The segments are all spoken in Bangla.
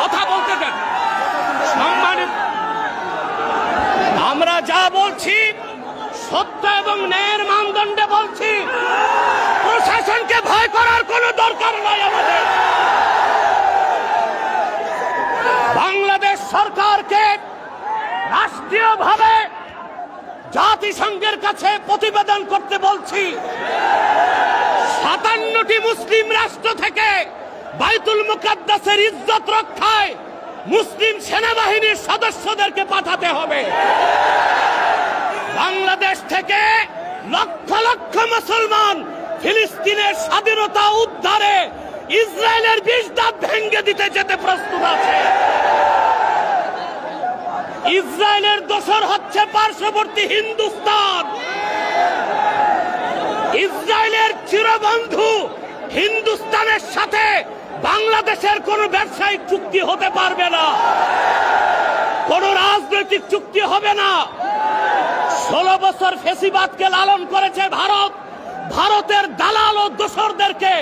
কথা বলতে দেন। সম্মানিত আমরা যা বলছি সত্য এবং ন্যায়ের মানদণ্ডে বলছি। প্রশাসনকে ভয় করার কোনো দরকার নাই আমাদের। বাংলাদেশ সরকারকে রাষ্ট্রীয়ভাবে জাতিসংঘের কাছে প্রতিবেদন করতে বলছি। সাতান্নটি মুসলিম রাষ্ট্র থেকে বাইতুল মুকাদ্দাসের ইজ্জত রক্ষায় মুসলিম সেনাবাহিনীর সদস্যদেরকে পাঠাতে হবে। বাংলাদেশ থেকে লক্ষ লক্ষ মুসলমান ফিলিস্তিনের স্বাধীনতা উদ্ধারে ইসরায়েলের বিষ দাঁত ভেঙ্গে দিতে যেতে প্রস্তুত আছে। ইসরায়েলের দোষর হচ্ছে পার্শ্ববর্তী হিন্দুস্তান। ইসরায়েলের চিরবন্ধু হিন্দুস্তানের সাথে বাংলাদেশের কোনো ব্যবসায়িক চুক্তি হতে পারবে না। কোনো রাজনৈতিক চুক্তি হবে না। ষোলো বছর ফেসিবাদকে লালন করেছে ভারত। ভারতের দালাল ও দোসরদেরকে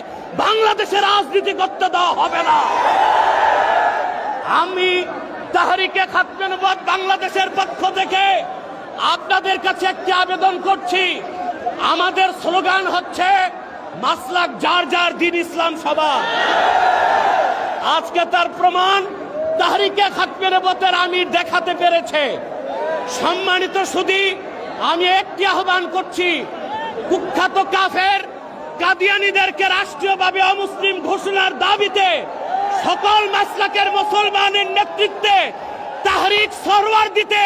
বাংলাদেশে রাজনীতি করতে দেওয়া হবে না। আমি তাহারিকে খাতমেনবাদ বাংলাদেশের পক্ষ থেকে আপনাদের কাছে একটি আবেদন করছি। আমাদের স্লোগান হচ্ছে, মাসলাক যার যার দিন ইসলাম সভা আজকে তার প্রমাণ, তাহারিকে খাতমেনবতের আমি দেখাতে পেরেছে। সম্মানিত সুদী, আমি একটি আহ্বান করছি, কুখ্যাত কাফের, কাদিয়ানিদেরকে রাষ্ট্রীয়ভাবে অমুসলিম ঘোষণার দাবিতে সকল মাসলাকের মুসলমানের নেতৃত্বে তাহরিক সরওয়ার দিতে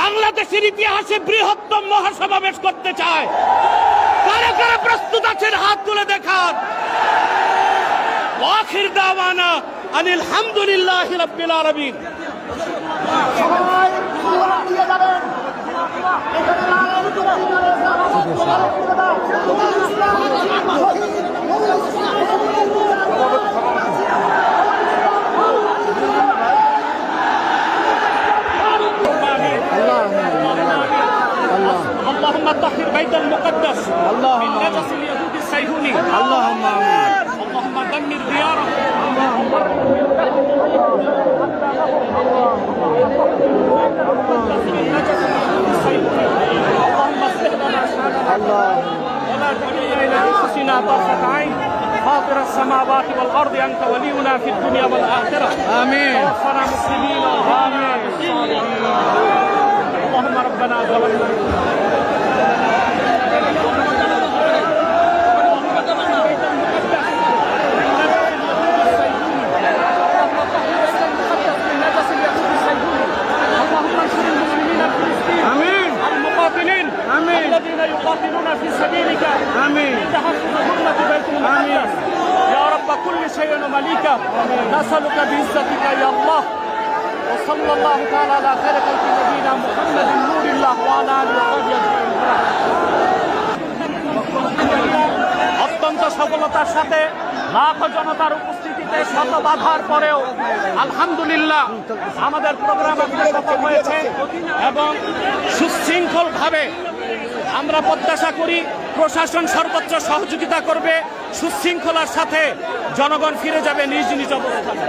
বাংলাদেশের ইতিহাসে বৃহত্তম মহাসমাবেশ করতে চায়। কারা কারা প্রস্তুত আছেন হাত তুলে দেখান। আখির দাওয়ানা আনিল হামদুলিল্লাহ রাব্বিল আলামিন। সবাই দিয়ে যাবেন। এখানে اللهم طهر بيت المقدس. اللهم من نجس اليهود الصهيوني. اللهم آمين اللهم دمر ديارهم اللهم شأننا اللهم ولا تكلنا إلى انفسنا طرفة عين. فاطر السماوات والأرض أنت ولينا في الدنيا والآخرة. آمين. توفنا مسلمين امين اللهم ربنا ظلمنا. الذين يقاتلون في سبيلك. بيت المقدس. يا رب كل شيء ومليكة. نسألك بعزتك يا الله. وصلى الله تعالى على خير خلق نبينا محمد. অত্যন্ত সফলতার সাথে লাখ জনতার উপস্থিতিতে শত বাধার পরেও আলহামদুলিল্লাহ আমাদের প্রোগ্রাম সফল হয়েছে এবং সুশৃঙ্খলভাবে আমরা প্রত্যাশা করি প্রশাসন সর্বোচ্চ সহযোগিতা করবে, সুশৃঙ্খলার সাথে জনগণ ফিরে যাবে নিজ নিজ অবস্থানে।